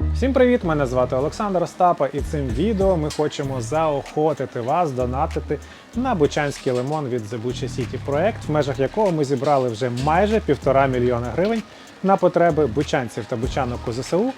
Всім привіт! Мене звати Олександр Остапа, і цим відео ми хочемо заохотити вас донатити на Бучанський лимон від The Bucha City проект, в межах якого ми зібрали вже майже півтора мільйона гривень на потреби бучанців та бучанок у ЗСУ,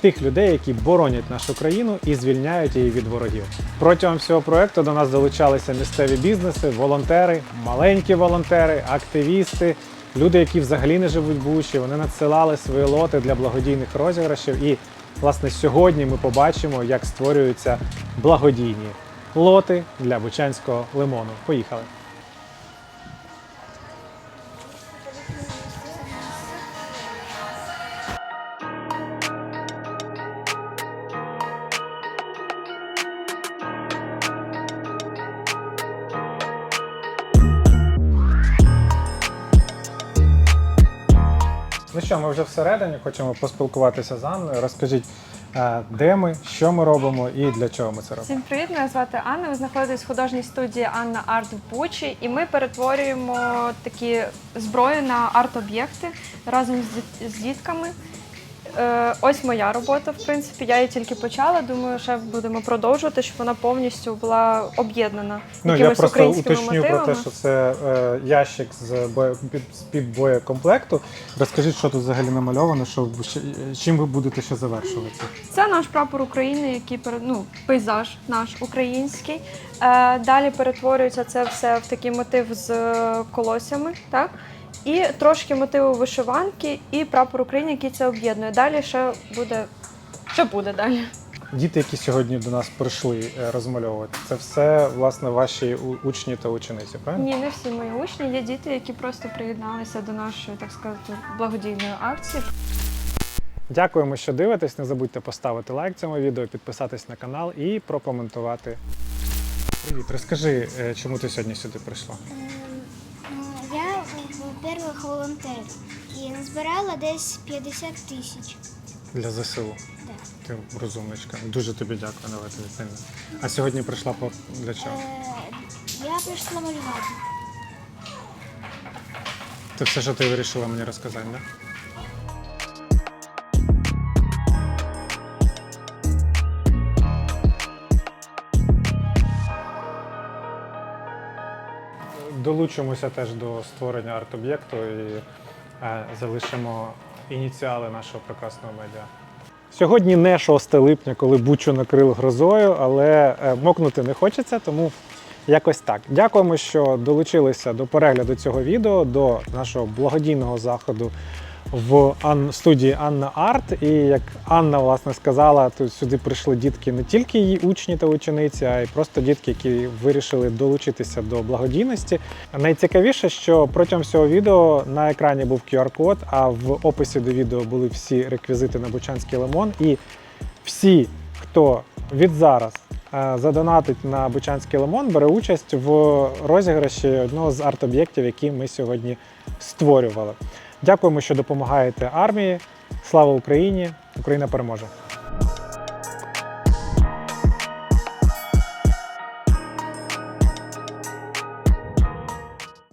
тих людей, які боронять нашу країну і звільняють її від ворогів. Протягом всього проекту до нас долучалися місцеві бізнеси, волонтери, маленькі волонтери, активісти. Люди, які взагалі не живуть в Бучі, вони надсилали свої лоти для благодійних розіграшів. І власне сьогодні ми побачимо, як створюються благодійні лоти для бучанського лимону. Поїхали! Ну що, ми вже всередині хочемо поспілкуватися з Анною. Розкажіть, е, де ми, що ми робимо і для чого ми це робимо. Всім привіт, мене звати Анна. Ви знаходитесь в художній студії Анна Арт в Бучі, і ми перетворюємо такі зброї на арт-об'єкти разом з дітками. Е, ось моя робота, в принципі, я її тільки почала. Думаю, ще будемо продовжувати, щоб вона повністю була об'єднана Ну, я просто уточню мотивами. про те, що це е, ящик з, бо, з під боєкомплекту. Розкажіть, що тут взагалі намальовано, що, чим ви будете ще завершувати. Це наш прапор України, який ну, пейзаж наш український. Е, далі перетворюється це все в такий мотив з е, колосями, так? І трошки мотиву вишиванки і прапор України, який це об'єднує. Далі ще буде. Що буде далі? Діти, які сьогодні до нас прийшли е, розмальовувати, це все власне ваші учні та учениці, правильно? Ні, не всі мої учні. Є діти, які просто приєдналися до нашої, так сказати, благодійної акції. Дякуємо, що дивитесь. Не забудьте поставити лайк цьому відео, підписатись на канал і прокоментувати. Привіт, розкажи, е, чому ти сьогодні сюди прийшла? І назбирала десь 50 тисяч. Для ЗСУ. Да. Ти розумничка. Дуже тобі дякую, давай тобі сильно. А сьогодні прийшла по для чого? Е, я прийшла малювати. Це все, що ти вирішила мені розказати, так? Долучимося теж до створення арт-об'єкту і залишимо ініціали нашого прекрасного медіа. Сьогодні не 6 липня, коли бучу накрило грозою, але е, мокнути не хочеться, тому якось так. Дякуємо, що долучилися до перегляду цього відео, до нашого благодійного заходу в студії Анна Арт. І як Анна власне сказала, тут сюди прийшли дітки не тільки її учні та учениці, а й просто дітки, які вирішили долучитися до благодійності. Найцікавіше, що протягом всього відео на екрані був QR-код, а в описі до відео були всі реквізити на Бучанський лимон. І всі, хто від зараз е, задонатить на Бучанський лимон, бере участь в розіграші одного з арт-об'єктів, які ми сьогодні створювали. Дякуємо, що допомагаєте армії. Слава Україні! Україна переможе!